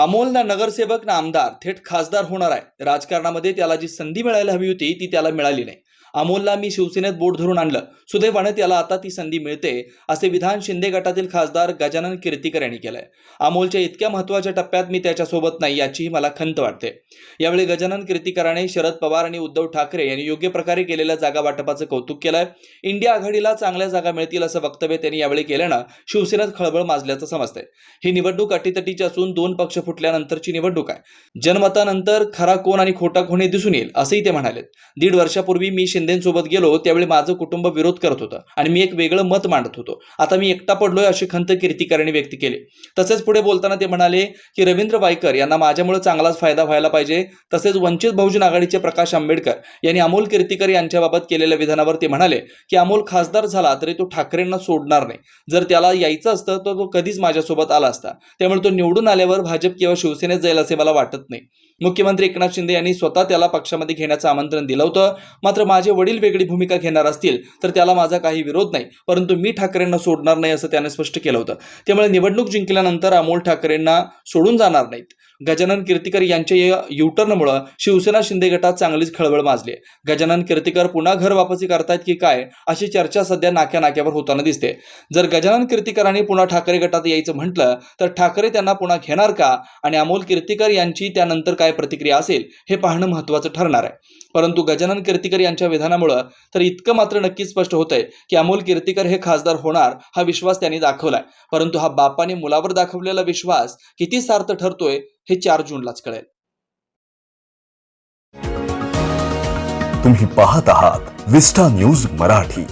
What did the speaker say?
अमोल ना नगरसेवक ना आमदार थेट खासदार होणार आहे. राजकारणामध्ये त्याला जी संधी मिळायला हवी होती ती त्याला मिळाली नाही. अमोलला मी शिवसेनेत बोट धरून आणलं. सुदैवाने त्याला आता ती संधी मिळते असे विधान शिंदे गटातील खासदार गजानन कीर्तीकर यांनी केलंय. अमोलच्या इतक्या महत्त्वाच्या टप्प्यात मी त्याच्यासोबत नाही याचीही मला खंत वाटते. यावेळी गजानन कीर्तीकराने शरद पवार आणि उद्धव ठाकरे यांनी योग्य प्रकारे केलेल्या जागा वाटपाचं कौतुक केलंय. इंडिया आघाडीला चांगल्या जागा मिळतील असं वक्तव्य त्यांनी यावेळी केल्यानं शिवसेनेत खळबळ माजल्याचं समजतंय. ही निवडणूक अटीतटीची असून दोन पक्ष फुटल्यानंतरची निवडणूक आहे. जनमतानंतर खरा कोण आणि खोटा कोण हे दिसून येईल असंही ते म्हणाले दीड वर्षापूर्वी मी शिंदेसोबत गेलो त्यावेळी माझं कुटुंब विरोध करत होतं आणि मी एक वेगळं मत मांडत होतो. आता मी एकटा पडलोय अशी खंत कीर्तीकरांनी व्यक्त केली. तसेच पुढे बोलताना ते म्हणाले की रवींद्र वायकर यांना माझ्यामुळे चांगलाच फायदा व्हायला पाहिजे. तसेच वंचित बहुजन आघाडीचे प्रकाश आंबेडकर यांनी अमोल कीर्तिकर यांच्याबाबत केलेल्या विधानावर ते म्हणाले की अमोल खासदार झाला तरी तो ठाकरेंना सोडणार नाही. जर त्याला यायचं असतं तर तो कधीच माझ्यासोबत आला असता. त्यामुळे तो निवडून आल्यावर भाजप किंवा शिवसेनेत जाईल असे मला वाटत नाही. मुख्यमंत्री एकनाथ शिंदे यांनी स्वतः त्याला पक्षामध्ये घेण्याचं आमंत्रण दिलं होतं. मात्र माझे वडील वेगळी भूमिका घेणार असतील तर त्याला माझा काही विरोध नाही. परंतु मी ठाकरेंना सोडणार नाही असं त्याने स्पष्ट केलं होतं. त्यामुळे निवडणूक जिंकल्यानंतर अमोल ठाकरेंना सोडून जाणार नाहीत. गजानन कीर्तिकर यांच्या या युटर्नमुळं शिवसेना शिंदे गटात चांगलीच खळबळ माजली आहे गजानन कीर्तिकर पुन्हा घर वापसी करतायत की काय अशी चर्चा सध्या नाक्या नाक्यावर होताना दिसते. जर गजानन कीर्तीकरांनी पुन्हा ठाकरे गटात यायचं म्हटलं तर ठाकरे त्यांना पुन्हा घेणार का? आणि अमोल कीर्तिकर यांची त्यानंतर काय प्रतिक्रिया असेल हे पाहणं महत्त्वाचं ठरणार आहे. परंतु गजानन कीर्तीकर यांच्या विधानामुळं तर इतकं मात्र नक्कीच स्पष्ट होतंय की अमोल कीर्तीकर हे खासदार होणार हा विश्वास त्यांनी दाखवलाय. परंतु हा बापाने मुलावर दाखवलेला विश्वास किती सार्थ ठरतोय हे चार जूनलाच कळेल. तुम्ही पाहत आहात विस्टा न्यूज मराठी.